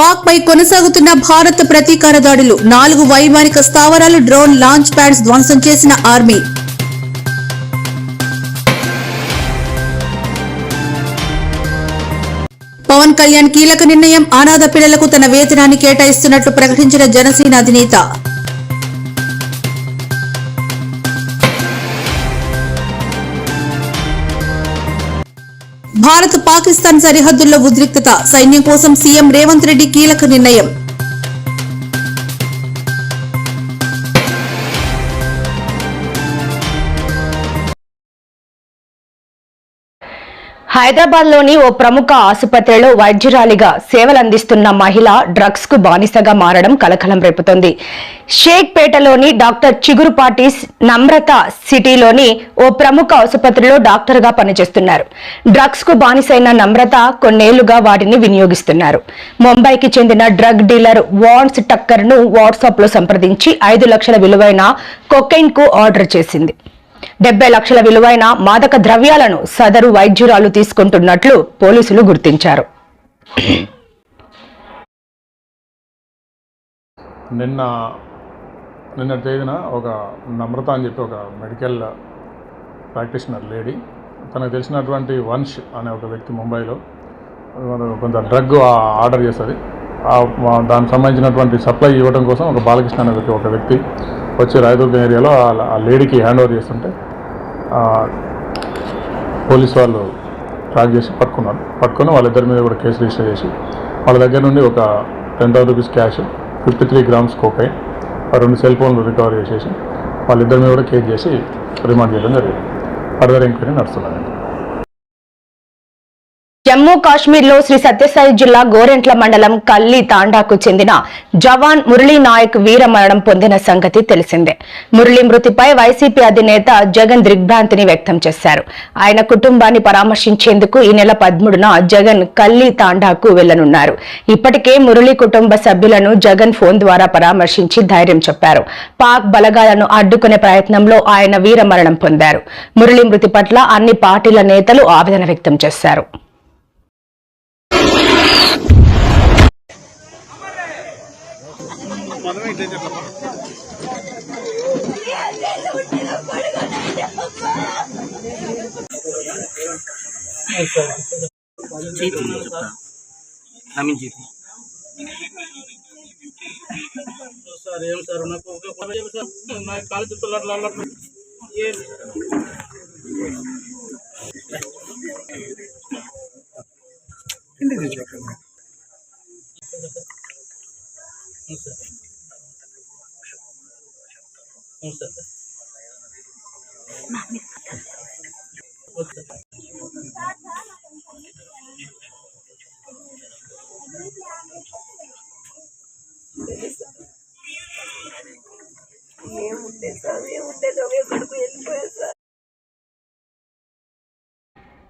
పాక్ పై కొనసాగుతున్న భారత్ ప్రతీకార దాడులు. నాలుగు వైమానిక స్థావరాలు డ్రోన్ లాంచ్ ప్యాడ్స్ ధ్వంసం చేసిన ఆర్మీ. పవన్ కళ్యాణ్ కీలక నిర్ణయం అనాథ పిల్లలకు తన వేతనాన్ని కేటాయిస్తున్నట్లు ప్రకటించిన జనసేన అధినేత. భారత్ పాకిస్తాన్ సరిహద్దుల్లో ఉద్రిక్తత సైన్యం కోసం సీఎం రేవంత్ రెడ్డి కీలక నిర్ణయం. హైదరాబాద్లోని ఓ ప్రముఖ ఆసుపత్రిలో వైద్యురాలిగా సేవలందిస్తున్న మహిళ డ్రగ్స్కు బానిసగా మారడం కలకలం రేపుతోంది. షేక్ పేటలోని డాక్టర్ చిగురుపాటి నమ్రత సిటీలోని ఓ ప్రముఖ ఆసుపత్రిలో డాక్టర్గా పనిచేస్తున్నారు. డ్రగ్స్కు బానిసైన నమ్రత కొన్నేళ్ళుగా వాటిని వినియోగిస్తున్నారు. ముంబైకి చెందిన డ్రగ్ డీలర్ వాన్స్ టక్కర్ను వాట్సాప్లో సంప్రదించి ఐదు లక్షల విలువైన కొకైన్కు ఆర్డర్ చేసింది. డెబ్బై లక్షల విలువైన మాదక ద్రవ్యాలను సదరు వైద్యురాలు తీసుకుంటున్నట్లు పోలీసులు గుర్తించారు. నిన్న నిన్న తేదీన ఒక నమ్రత అని చెప్పి ఒక మెడికల్ ప్రాక్టీషనర్ లేడీ తనకు తెలిసినటువంటి వంశ్ అనే ఒక వ్యక్తి ముంబైలో కొంత డ్రగ్ ఆర్డర్ చేస్తుంది. ఆ దానికి సంబంధించినటువంటి సప్లై ఇవ్వడం కోసం ఒక బాలకృష్ణ అనే ఒక వ్యక్తి వచ్చి రాయదుర్గం ఏరియాలో ఆ- లేడీకి హ్యాండ్ ఓవర్ చేస్తుంటే పోలీస్ వాళ్ళు ట్రాక్ చేసి పట్టుకున్నారు. పట్టుకొని వాళ్ళిద్దరి మీద కూడా కేసు రిజిస్టర్ చేసి వాళ్ళ దగ్గర నుండి ఒక ten thousand rupees cash fifty three grams cocaine ఆ రెండు సెల్ ఫోన్లు రికవర్ చేసేసి వాళ్ళిద్దరి మీద కూడా కేసు చేసి రిమాండ్ చేయడం జరిగింది. ఫర్దర్ ఎంక్వైరీ నడుస్తున్నాను జమ్మూ కాశ్మీర్లో శ్రీ సత్యసాయి జిల్లా గోరెంట్ల మండలం కల్లి తాండాకు చెందిన జవాన్ మురళీ నాయక్ వీరమరణం పొందిన సంగతి తెలిసిందే. మురళీ మృతిపై వైసీపీ అధినేత జగన్ దిగ్భ్రాంతిని వ్యక్తం చేశారు. ఆయన కుటుంబాన్ని పరామర్శించేందుకు ఈ నెల పదమూడున జగన్ కల్లి తాండాకు వెళ్ళనున్నారు. ఇప్పటికే మురళీ కుటుంబ సభ్యులను జగన్ ఫోన్ ద్వారా పరామర్శించి ధైర్యం చెప్పారు. పాక్ బలగాలను అడ్డుకునే ప్రయత్నంలో ఆయన వీరమరణం పొందారు. మురళీ మృతి పట్ల అన్ని పార్టీల నేతలు ఆవేదన వ్యక్తం చేశారు. నమ్మిన చేతి సార్ ఏం సార్ నాకు ఒక పని చేయండి సార్ నా కాలు చుట్టూ అట్లా అట్లా ఏం individual program. Mahmud.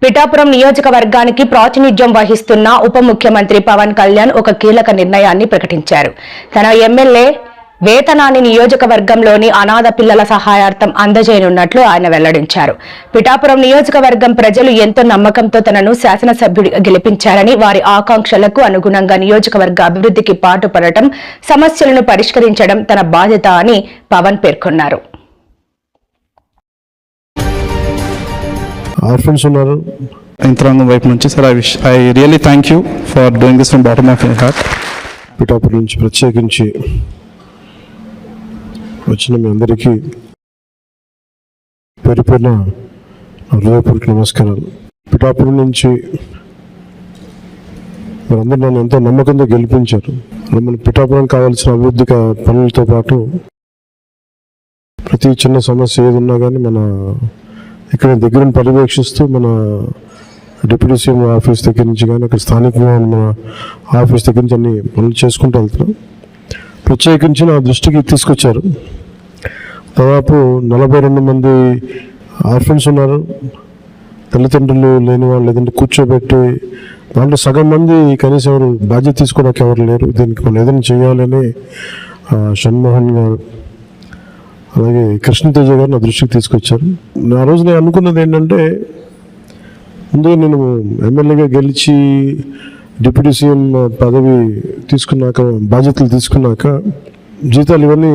పిఠాపురం నియోజకవర్గానికి ప్రాతినిధ్యం వహిస్తున్న ఉప ముఖ్యమంత్రి పవన్ కళ్యాణ్ ఒక కీలక నిర్ణయాన్ని ప్రకటించారు. తన ఎమ్మెల్యే వేతనాన్ని నియోజకవర్గంలోని అనాథ పిల్లల సహాయార్థం అందజేయనున్నట్లు ఆయన వెల్లడించారు. పిఠాపురం నియోజకవర్గం ప్రజలు ఎంతో నమ్మకంతో తనను శాసనసభ్యుడిగా గెలిపించారని వారి ఆకాంక్షలకు అనుగుణంగా నియోజకవర్గ అభివృద్ధికి పాటుపడటం సమస్యలను పరిష్కరించడం తన బాధ్యత అని పవన్ పేర్కొన్నారు. ఆర్ఫన్స్ ఉన్నారు యంత్రాంగం వైపు నుంచి sir I wish I really thank you for doing this from bottom of my heart Pithapuram నుంచి ప్రత్యేకించి వచ్చిన మీ అందరికీ పేరు పేరున హృదయపూర్వక నమస్కారాలు. పిఠాపురం నుంచి మీరందరూ నన్ను ఎంతో నమ్మకంతో గెలిపించారు. మన పిఠాపురం కావాల్సిన అభివృద్ధి పనులతో పాటు ప్రతి చిన్న సమస్య ఏది ఉన్నా కానీ మన ఇక్కడ దగ్గర పర్యవేక్షిస్తూ మన డిప్యూటీ సీఎం ఆఫీస్ దగ్గర నుంచి కానీ అక్కడ స్థానికంగా ఉన్న మన ఆఫీస్ దగ్గర నుంచి అన్ని పనులు చేసుకుంటూ వెళ్తున్నాం. ప్రత్యేకించి నా దృష్టికి తీసుకొచ్చారు. దాదాపు నలభై రెండు మంది ఆర్ఫన్స్ ఉన్నారు. తల్లిదండ్రులు లేని వాళ్ళు లేదంటే కూర్చోబెట్టి దాంట్లో సగం మంది కనీసం ఎవరు బాధ్యత తీసుకోవడానికి ఎవరు లేరు. దీనికి మనం ఏదైనా చేయాలని షణ్మోహన్ గారు అలాగే కృష్ణతేజ గారు నా దృష్టికి తీసుకొచ్చారు. ఆ రోజు నేను అనుకున్నది ఏంటంటే ముందు నేను ఎమ్మెల్యేగా గెలిచి డిప్యూటీ సీఎం పదవి తీసుకున్నాక బాధ్యతలు తీసుకున్నాక జీతాలు ఇవన్నీ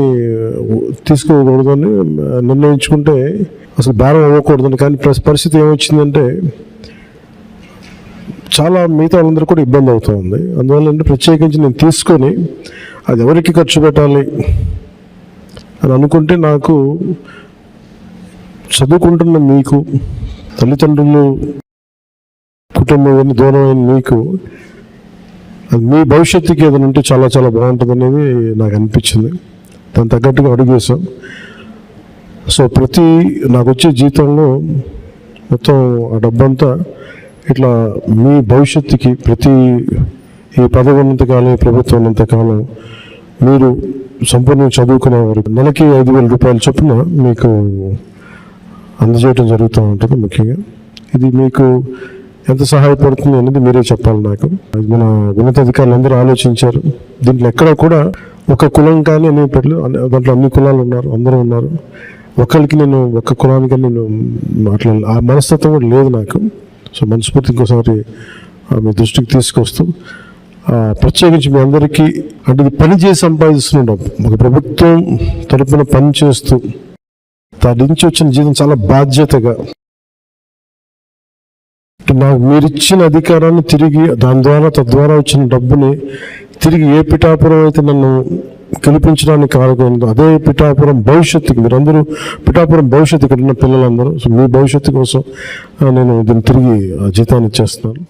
తీసుకోకూడదని నిర్ణయించుకుంటే అసలు భారం అవ్వకూడదని. కానీ పరిస్థితి ఏమొచ్చిందంటే చాలా మిగతా వాళ్ళందరూ కూడా ఇబ్బంది అవుతూ ఉంది. అందువల్ల అంటే ప్రత్యేకించి నేను తీసుకొని అది ఎవరికి ఖర్చు పెట్టాలి అని అనుకుంటే నాకు చదువుకుంటున్న మీకు తల్లిదండ్రులు కుటుంబం దూరమైన మీకు అది మీ భవిష్యత్తుకి ఏదైనా ఉంటే చాలా చాలా బాగుంటుంది అనేది నాకు అనిపించింది. దాని తగ్గట్టుగా అడుగు సో ప్రతి నాకు వచ్చే జీతంలో మొత్తం ఆ డబ్బంతా ఇట్లా మీ భవిష్యత్తుకి ప్రతి ఈ పదవి ఉన్నంతకాలం ఈ ప్రభుత్వం ఉన్నంతకాలం మీరు సంపూర్ణంగా చదువుకునే వారు నెలకి ఐదు వేల రూపాయల చొప్పున మీకు అందజేయడం జరుగుతూ ఉంటుంది ముఖ్యంగా. ఇది మీకు ఎంత సహాయపడుతుంది అనేది మీరే చెప్పాలి నాకు. అది మన ఉన్నతాధికారులు అందరూ ఆలోచించారు. దీంట్లో ఎక్కడ కూడా ఒక కులం కానీ అనే పెట్టలేదు దాంట్లో అన్ని కులాలు ఉన్నారు అందరూ ఉన్నారు. ఒకరికి నేను ఒక్క కులానికి నేను మాట్లాడాలి. ఆ మనస్తత్వం కూడా లేదు నాకు. సో మనస్ఫూర్తి ఇంకోసారి ఆ, మీ దృష్టికి తీసుకొస్తూ ప్రత్యేకించి మీ అందరికీ అంటే ఇది పని చేసి సంపాదిస్తున్న డబ్బు ఒక ప్రభుత్వం తరపున పని చేస్తూ దాని నుంచి వచ్చిన జీవితం చాలా బాధ్యతగా. నాకు మీరు ఇచ్చిన అధికారాన్ని తిరిగి దాని ద్వారా తద్వారా వచ్చిన డబ్బుని తిరిగి ఏ పిఠాపురం అయితే నన్ను గెలిపించడానికి కారణమైందో అదే పిఠాపురం భవిష్యత్తుకి మీరందరూ పిఠాపురం భవిష్యత్తు ఇక్కడ ఉన్న పిల్లలందరూ సో మీ భవిష్యత్తు కోసం నేను దీన్ని తిరిగి ఆ జీతాన్ని ఇచ్చేస్తున్నాను.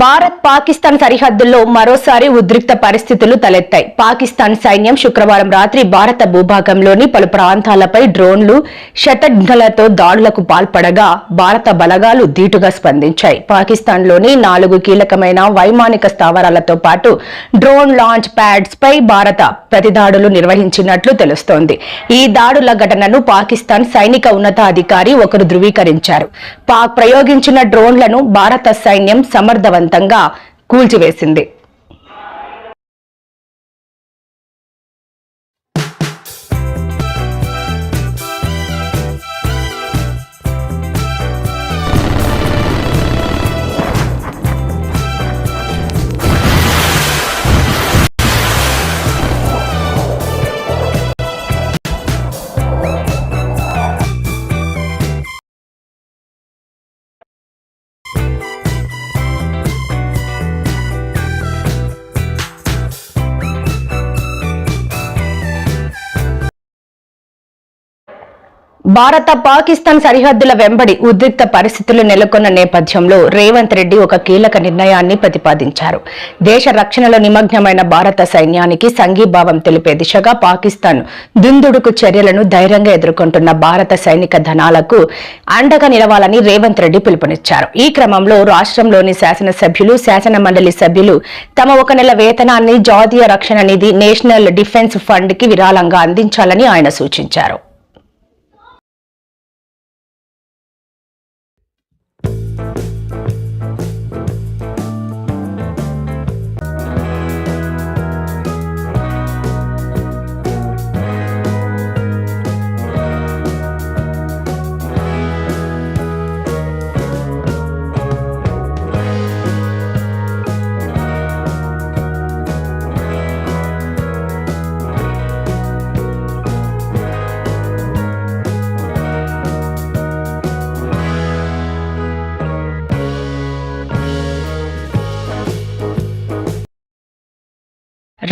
భారత్ పాకిస్తాన్ సరిహద్దుల్లో మరోసారి ఉద్రిక్త పరిస్థితులు తలెత్తాయి. పాకిస్తాన్ సైన్యం శుక్రవారం రాత్రి భారత భూభాగంలోని పలు ప్రాంతాలపై డ్రోన్లు శతఘ్నలతో దాడులకు పాల్పడగా భారత బలగాలు ధీటుగా స్పందించాయి. పాకిస్తాన్లోని నాలుగు కీలకమైన వైమానిక స్థావరాలతో పాటు డ్రోన్ లాంచ్ ప్యాడ్స్ పై భారత ప్రతిదాడులు నిర్వహించినట్లు తెలుస్తోంది. ఈ దాడుల ఘటనను పాకిస్తాన్ సైనిక ఉన్నతాధికారి ఒకరు ధృవీకరించారు. పాక్ ప్రయోగించిన డ్రోన్లను భారత సైన్యం సమర్థవంతంగా సమర్థవంతంగా కూల్చివేసింది. భారత పాకిస్తాన్ సరిహద్దుల వెంబడి ఉద్రిక్త పరిస్థితులు నెలకొన్న నేపథ్యంలో రేవంత్ రెడ్డి ఒక కీలక నిర్ణయాన్ని ప్రతిపాదించారు. దేశ రక్షణలో నిమగ్నమైన భారత సైన్యానికి సంఘీభావం తెలిపే దిశగా పాకిస్తాన్ దుందుడుకు చర్యలను ధైర్యంగా ఎదుర్కొంటున్న భారత సైనిక ధనాలకు అండగా నిలవాలని రేవంత్ రెడ్డి పిలుపునిచ్చారు. ఈ క్రమంలో రాష్ట్రంలోని శాసనసభ్యులు శాసన మండలి సభ్యులు తమ ఒక నెల వేతనాన్ని జాతీయ రక్షణ నిధి నేషనల్ డిఫెన్స్ ఫండ్కి విరాళంగా అందించాలని ఆయన సూచించారు.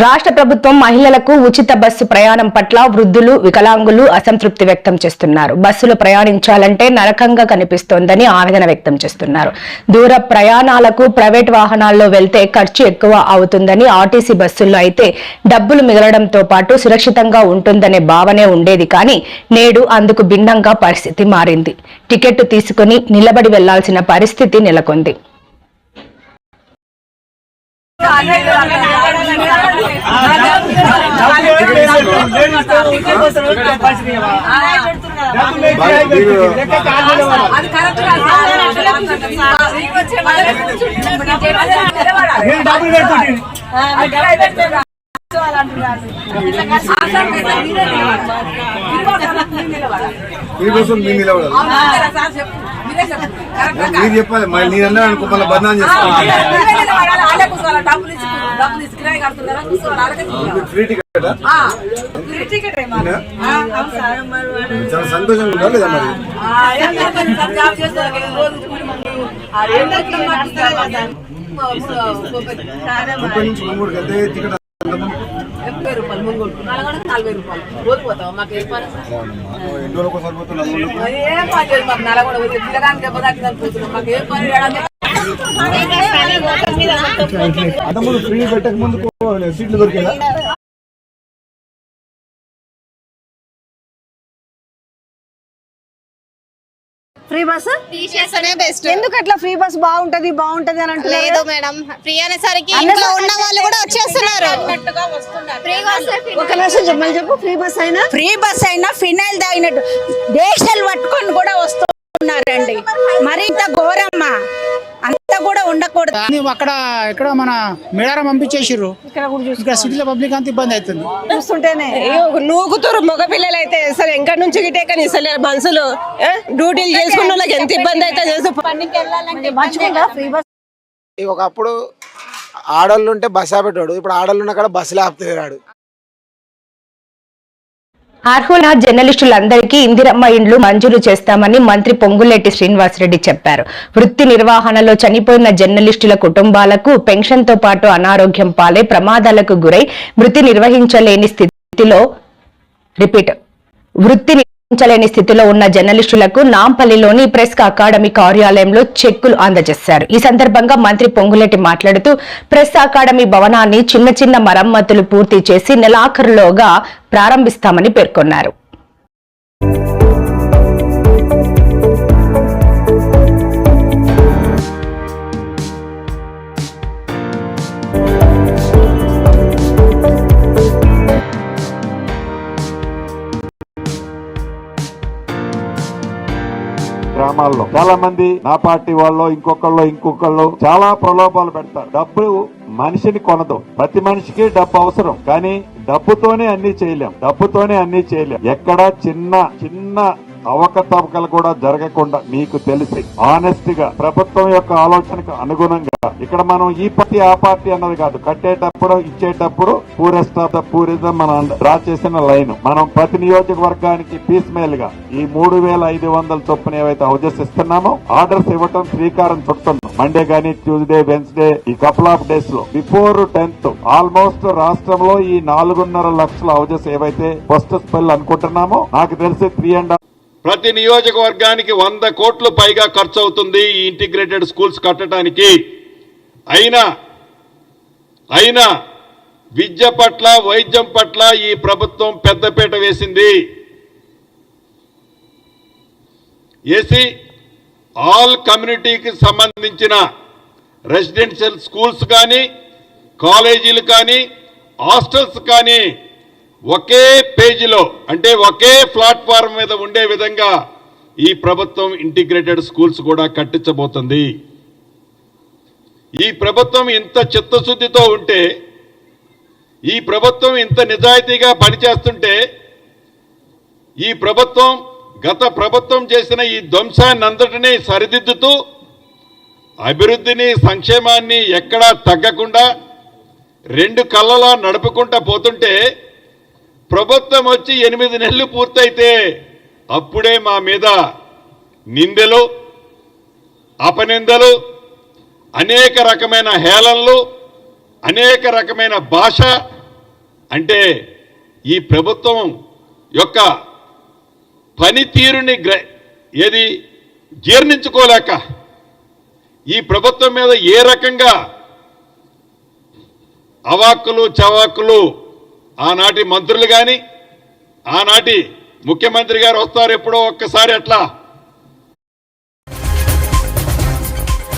రాష్ట్ర ప్రభుత్వం మహిళలకు ఉచిత బస్సు ప్రయాణం పట్ల వృద్ధులు వికలాంగులు అసంతృప్తి వ్యక్తం చేస్తున్నారు. బస్సులు ప్రయాణించాలంటే నరకంగా కనిపిస్తోందని ఆవేదన వ్యక్తం చేస్తున్నారు. దూర ప్రయాణాలకు ప్రైవేట్ వాహనాల్లో వెళ్తే ఖర్చు ఎక్కువ అవుతుందని ఆర్టీసీ బస్సుల్లో అయితే డబ్బులు మిగలడంతో పాటు సురక్షితంగా ఉంటుందనే భావనే ఉండేది కానీ నేడు అందుకు భిన్నంగా పరిస్థితి మారింది. టికెట్ తీసుకుని నిలబడి వెళ్ళాల్సిన పరిస్థితి నెలకొంది అది కరెక్ట్ కాదు సార్. అట్లనే కూర్చుంటుంది సార్. ఇంకొచ్చే మళ్ళీ కూర్చుంటుంది. ఆ, మీరు డబ్బులు. ఆ సార్ మీరు నిలబడాలి మీరే చెప్పాలి మరి నేను అన్నా అనుకో మళ్ళీ బదనాం చేస్తాను వాళ్ళే డబ్బులు ఇచ్చి డబ్బులు ఇచ్చి కిరాయి కడుతున్నారా? Free ticket. చాలా సంతోషంగా మరి. ముప్పై రూపాయలు ముంగోడు నలభై రూపాయలు. రోజు పోతావా? మాకు ఏ పని? ఎన్ని రోజులకు ఒకసారి పోతున్నాం ఏం పని మాకు నలగడ పోతే పిల్లగానికి దెబ్బ తాకిందని పోతున్నాం. మాకు ఏ పని? అంతకుముందు ఫ్రీ పెట్టక ముందు సీట్లు దొరికేదా ఫ్రీ బస్ తీసేస్తేనే బెస్ట్ ఎందుకు అట్లా ఫ్రీ బస్ బాగుంటది బాగుంటది అని అంటున్నారు? లేదు మేడం. ఫ్రీ అనేసరికి ఇంట్లో ఉన్న వాళ్ళు కూడా వచ్చేస్తున్నారు. ఒక నిమిషం చెప్పమని చెప్పు ఫ్రీ బస్ అయినా? ఫ్రీ బస్ అయినా ఫినాయిల్ తాగినట్టు దేశాలు పట్టుకొని కూడా వస్తున్నారండి. మరి ఇంత ఘోరమ్మా. కూడా ఉండకూడదు. అక్కడ ఎక్కడ మన మేడారం పంపించేసిర్రు. ఇక్కడ ఇక్కడ సిటీలో పబ్లిక్ అంత ఇబ్బంది అవుతుంది. చూస్తుంటేనే. నూగుతురు మగ పిల్లలు అయితే అసలు ఎంక నుంచి గిటేకని అసలు మనుషులు డ్యూటీలు చేసుకున్న వాళ్ళకి ఎంత ఇబ్బంది అయితే మంచిగా ఫ్రీ బస్? ఒకప్పుడు ఆడోళ్ళు ఉంటే బస్ ఆపేటాడు ఇప్పుడు ఆడోళ్ళు ఉన్న కాడ బస్సులు ఆపుతున్నాడు అర్హుల జర్నలిస్టులందరికీ ఇందిరమ్మ ఇండ్లు మంజూరు చేస్తామని మంత్రి పొంగులేటి శ్రీనివాసరెడ్డి చెప్పారు. వృత్తి నిర్వహణలో చనిపోయిన జర్నలిస్టుల కుటుంబాలకు పెన్షన్తో పాటు అనారోగ్యం పాలై ప్రమాదాలకు గురై వృత్తి నిర్వహించలేని స్థితిలో రిపీట్ వృత్తి లేని స్థితిలో ఉన్న జర్నలిస్టులకు నాంపల్లిలోని ప్రెస్ అకాడమీ కార్యాలయంలో చెక్కులు అందజేశారు. ఈ సందర్భంగా మంత్రి పొంగులేటి మాట్లాడుతూ ప్రెస్ అకాడమీ భవనాన్ని చిన్న చిన్న మరమ్మతులు పూర్తి చేసి నెలాఖరులోగా ప్రారంభిస్తామని పేర్కొన్నారు. గ్రామాల్లో. చాలా మంది నా పార్టీ వాళ్ళు ఇంకొకళ్ళు ఇంకొకళ్ళు చాలా ప్రలోభాలు పెడతారు. డబ్బు మనిషిని కొనదు. ప్రతి మనిషికి డబ్బు అవసరం. కానీ డబ్బుతోనే అన్ని చేయలేం. డబ్బుతోనే అన్ని చేయలేం. ఎక్కడ చిన్న చిన్న అవకతవకలు కూడా జరగకుండా మీకు తెలిసి ఆనెస్టీగా ప్రభుత్వం యొక్క ఆలోచనకు అనుగుణంగా ఇక్కడ మనం ఈ పార్టీ ఆ పార్టీ అన్నది కాదు కట్టేటప్పుడు ఇచ్చేటప్పుడు పూరెస్ట్ ఆఫ్ ద పూరిజం మనం డ్రా చేసిన లైన్. మనం ప్రతి నియోజకవర్గానికి పీస్ మేల్గా ఈ మూడు వేల ఐదు వందల చొప్పున ఏవైతే హౌజెస్ ఇస్తున్నామో ఆర్డర్స్ ఇవ్వటం శ్రీకారం చుడుతున్నాం మండే గానీ ట్యూస్డే వెన్స్డే ఈ కపుల్ ఆఫ్ డేస్లో బిఫోర్ టెన్త్ ఆల్మోస్ట్ రాష్ట్రంలో ఈ నాలుగున్నర లక్షల హౌజెస్ ఏవైతే ఫస్ట్ స్పెల్ అనుకుంటున్నామో నాకు తెలిసి త్రీ అండ్ ప్రతి నియోజకవర్గానికి వంద కోట్లు పైగా ఖర్చు అవుతుంది ఈ ఇంటిగ్రేటెడ్ స్కూల్స్ కట్టడానికి. అయినా అయినా విద్య పట్ల వైద్యం పట్ల ఈ ప్రభుత్వం పెద్దపీట వేసింది. ఏసీ ఆల్ కమ్యూనిటీకి సంబంధించిన రెసిడెన్షియల్ స్కూల్స్ కానీ కాలేజీలు కానీ హాస్టల్స్ కానీ ఒకే పేజీలో అంటే ఒకే ప్లాట్ఫామ్ మీద ఉండే విధంగా ఈ ప్రభుత్వం ఇంటిగ్రేటెడ్ స్కూల్స్ కూడా కట్టించబోతుంది. ఈ ప్రభుత్వం ఇంత చిత్తశుద్ధితో ఉంటే ఈ ప్రభుత్వం ఇంత నిజాయితీగా పనిచేస్తుంటే ఈ ప్రభుత్వం గత ప్రభుత్వం చేసిన ఈ ధ్వంసాన్ని అంతటినీ సరిదిద్దుతూ అభివృద్ధిని సంక్షేమాన్ని ఎక్కడా తగ్గకుండా రెండు కళ్ళలా నడుపుకుంటా పోతుంటే ప్రభుత్వం వచ్చి ఎనిమిది నెలలు పూర్తయితే అప్పుడే మా మీద నిందెలు అపనిందలు అనేక రకమైన హేళనలు అనేక రకమైన భాష అంటే ఈ ప్రభుత్వం యొక్క పనితీరుని గ్ర ఏది జీర్ణించుకోలేక ఈ ప్రభుత్వం మీద ఏ రకంగా అవాక్కులు చవాకులు ఆనాటి మంత్రులు కానీ ఆనాటి ముఖ్యమంత్రి గారు వస్తారు ఎప్పుడో ఒక్కసారి అట్లా.